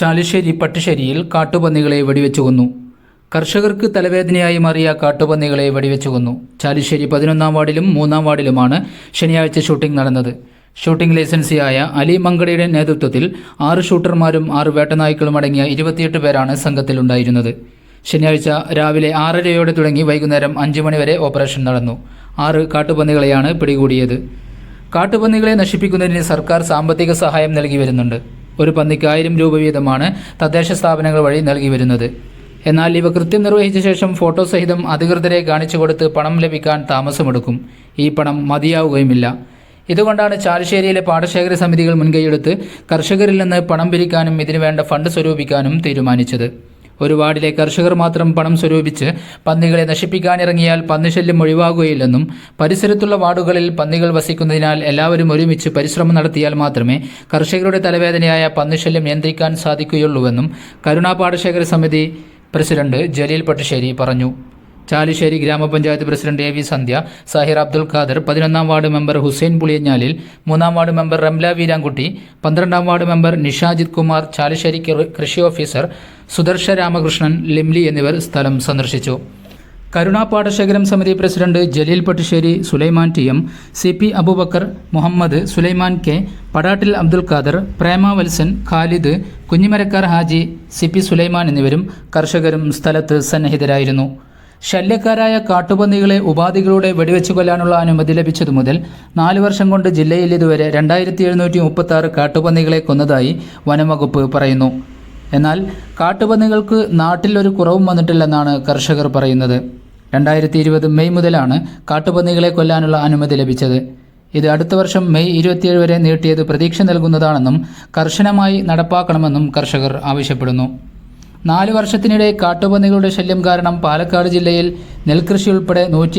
ചാലിശ്ശേരി പട്ടിശ്ശേരിയിൽ കാട്ടുപന്നികളെ വെടിവെച്ചു കൊന്നു. കർഷകർക്ക് തലവേദനയായി മാറിയ കാട്ടുപന്നികളെ വെടിവെച്ചു കൊന്നു. ചാലിശ്ശേരി പതിനൊന്നാം വാർഡിലും മൂന്നാം വാർഡിലുമാണ് ശനിയാഴ്ച ഷൂട്ടിംഗ് നടന്നത്. ഷൂട്ടിംഗ് ലൈസൻസിയായ അലി മങ്കടയുടെ നേതൃത്വത്തിൽ ആറ് ഷൂട്ടർമാരും ആറ് വേട്ടനായ്ക്കളും അടങ്ങിയ ഇരുപത്തിയെട്ട് പേരാണ് സംഘത്തിലുണ്ടായിരുന്നത്. ശനിയാഴ്ച രാവിലെ ആറരയോടെ തുടങ്ങി വൈകുന്നേരം അഞ്ച് മണിവരെ ഓപ്പറേഷൻ നടന്നു. ആറ് കാട്ടുപന്നികളെയാണ് പിടികൂടിയത്. കാട്ടുപന്നികളെ നശിപ്പിക്കുന്നതിന് സർക്കാർ സാമ്പത്തിക സഹായം നൽകി വരുന്നുണ്ട്. ഒരു പന്നിക്ക് ആയിരം രൂപ വീതമാണ് തദ്ദേശ സ്ഥാപനങ്ങൾ വഴി നൽകി വരുന്നത്. എന്നാൽ ഇവ കൃത്യം നിർവഹിച്ച ശേഷം ഫോട്ടോ സഹിതം അധികൃതരെ കാണിച്ചു കൊടുത്ത് പണം ലഭിക്കാൻ താമസമെടുക്കും. ഈ പണം മതിയാവുകയുമില്ല. ഇതുകൊണ്ടാണ് ചാലശ്ശേരിയിലെ പാടശേഖര സമിതികൾ മുൻകൈയെടുത്ത് കർഷകരിൽ നിന്ന് പണം പിരിക്കാനും ഇതിനു വേണ്ട ഫണ്ട് സ്വരൂപിക്കാനും തീരുമാനിച്ചത്. ഒരു വാർഡിലെ കർഷകർ മാത്രം പണം സ്വരൂപിച്ച് പന്നികളെ നശിപ്പിക്കാനിറങ്ങിയാൽ പന്നിശല്യം ഒഴിവാകുകയില്ലെന്നും പരിസരത്തുള്ള വാർഡുകളിൽ പന്നികൾ വസിക്കുന്നതിനാൽ എല്ലാവരും ഒരുമിച്ച് പരിശ്രമം നടത്തിയാൽ മാത്രമേ കർഷകരുടെ തലവേദനയായ പന്നിശല്യം നിയന്ത്രിക്കാൻ സാധിക്കുകയുള്ളൂവെന്നും കരുണാ പാടശേഖര സമിതി പ്രസിഡന്റ് ജലീൽ പട്ടുശ്ശേരി പറഞ്ഞു. ചാലിശ്ശേരി ഗ്രാമപഞ്ചായത്ത് president A V Sandhya Sahir Abdul Khader പതിനൊന്നാം വാർഡ് മെമ്പർ ഹുസൈൻ പുളിയഞ്ഞാലിൽ മൂന്നാം വാർഡ് മെമ്പർ റംല വീരാൻകുട്ടി പന്ത്രണ്ടാം വാർഡ് മെമ്പർ നിഷാജിത് കുമാർ ചാലിശ്ശേരി കൃഷി ഓഫീസർ സുദർശ രാമകൃഷ്ണൻ ലിംലി എന്നിവർ സ്ഥലം സന്ദർശിച്ചു. കരുണാ പാടശേഖരം സമിതി president Jaleel Pattusseri Sulaiman T M C P Aboobacker Muhammad Sulaiman K Padattil Abdul Khader Prema Valsan Khalid Kunjimarakkar Haji C P Sulaiman എന്നിവരും കർഷകരും സ്ഥലത്ത് സന്നിഹിതരായിരുന്നു. ശല്യക്കാരായ കാട്ടുപന്നികളെ ഉപാധികളുടെ വെടിവെച്ചു കൊല്ലാനുള്ള അനുമതി ലഭിച്ചതു മുതൽ നാല് വർഷം കൊണ്ട് ജില്ലയിൽ ഇതുവരെ രണ്ടായിരത്തി എഴുന്നൂറ്റി മുപ്പത്തി ആറ് കാട്ടുപന്നികളെ കൊന്നതായി വനംവകുപ്പ് പറയുന്നു. എന്നാൽ കാട്ടുപന്നികൾക്ക് നാട്ടിൽ ഒരു കുറവും വന്നിട്ടില്ലെന്നാണ് കർഷകർ പറയുന്നത്. രണ്ടായിരത്തി ഇരുപത് മെയ് മുതലാണ് കാട്ടുപന്നികളെ കൊല്ലാനുള്ള അനുമതി ലഭിച്ചത്. ഇത് അടുത്ത വർഷം മെയ് ഇരുപത്തിയേഴ് വരെ നീട്ടിയത് പ്രതീക്ഷ നൽകുന്നതാണെന്നും കർശനമായി നടപ്പാക്കണമെന്നും കർഷകർ ആവശ്യപ്പെടുന്നു. നാല് വർഷത്തിനിടെ കാട്ടുപന്നികളുടെ ശല്യം കാരണം പാലക്കാട് ജില്ലയിൽ നെൽകൃഷി ഉൾപ്പെടെ നൂറ്റി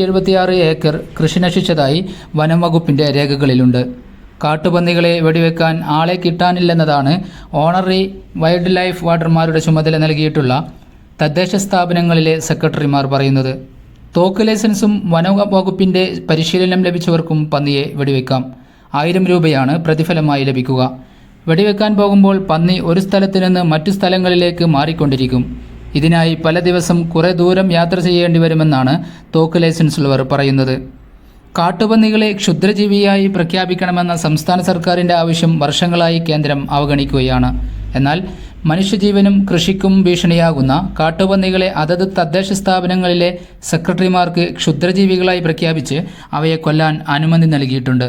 ഏക്കർ കൃഷി നശിച്ചതായി വനം വകുപ്പിന്റെ രേഖകളിലുണ്ട്. കാട്ടുപന്നികളെ വെടിവെക്കാൻ ആളെ കിട്ടാനില്ലെന്നതാണ് ഓണറി വൈൽഡ് ലൈഫ് വാർഡർമാരുടെ ചുമതല നൽകിയിട്ടുള്ള തദ്ദേശ സ്ഥാപനങ്ങളിലെ സെക്രട്ടറിമാർ പറയുന്നത്. തോക്ക് ലൈസൻസും വനവകുപ്പിന്റെ പരിശീലനം ലഭിച്ചവർക്കും പന്നിയെ വെടിവെക്കാം. ആയിരം രൂപയാണ് പ്രതിഫലമായി ലഭിക്കുക. വെടിവെക്കാൻ പോകുമ്പോൾ പന്നി ഒരു സ്ഥലത്തു നിന്ന് മറ്റു സ്ഥലങ്ങളിലേക്ക് മാറിക്കൊണ്ടിരിക്കും. ഇതിനായി പല ദിവസം കുറേ ദൂരം യാത്ര ചെയ്യേണ്ടി വരുമെന്നാണ് തോക്ക് ലൈസൻസ് ഉള്ളവർ പറയുന്നത്. കാട്ടുപന്നികളെ ക്ഷുദ്രജീവിയായി പ്രഖ്യാപിക്കണമെന്ന സംസ്ഥാന സർക്കാരിന്റെ ആവശ്യം വർഷങ്ങളായി കേന്ദ്രം അവഗണിക്കുകയാണ്. എന്നാൽ മനുഷ്യജീവനും കൃഷിക്കും ഭീഷണിയാകുന്ന കാട്ടുപന്നികളെ അതത് തദ്ദേശ സ്ഥാപനങ്ങളിലെ സെക്രട്ടറിമാർക്ക് ക്ഷുദ്രജീവികളായി പ്രഖ്യാപിച്ച് അവയെ കൊല്ലാൻ അനുമതി നൽകിയിട്ടുണ്ട്.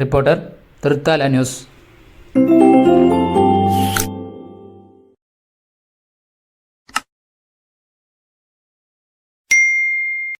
Reporter Thrithala news.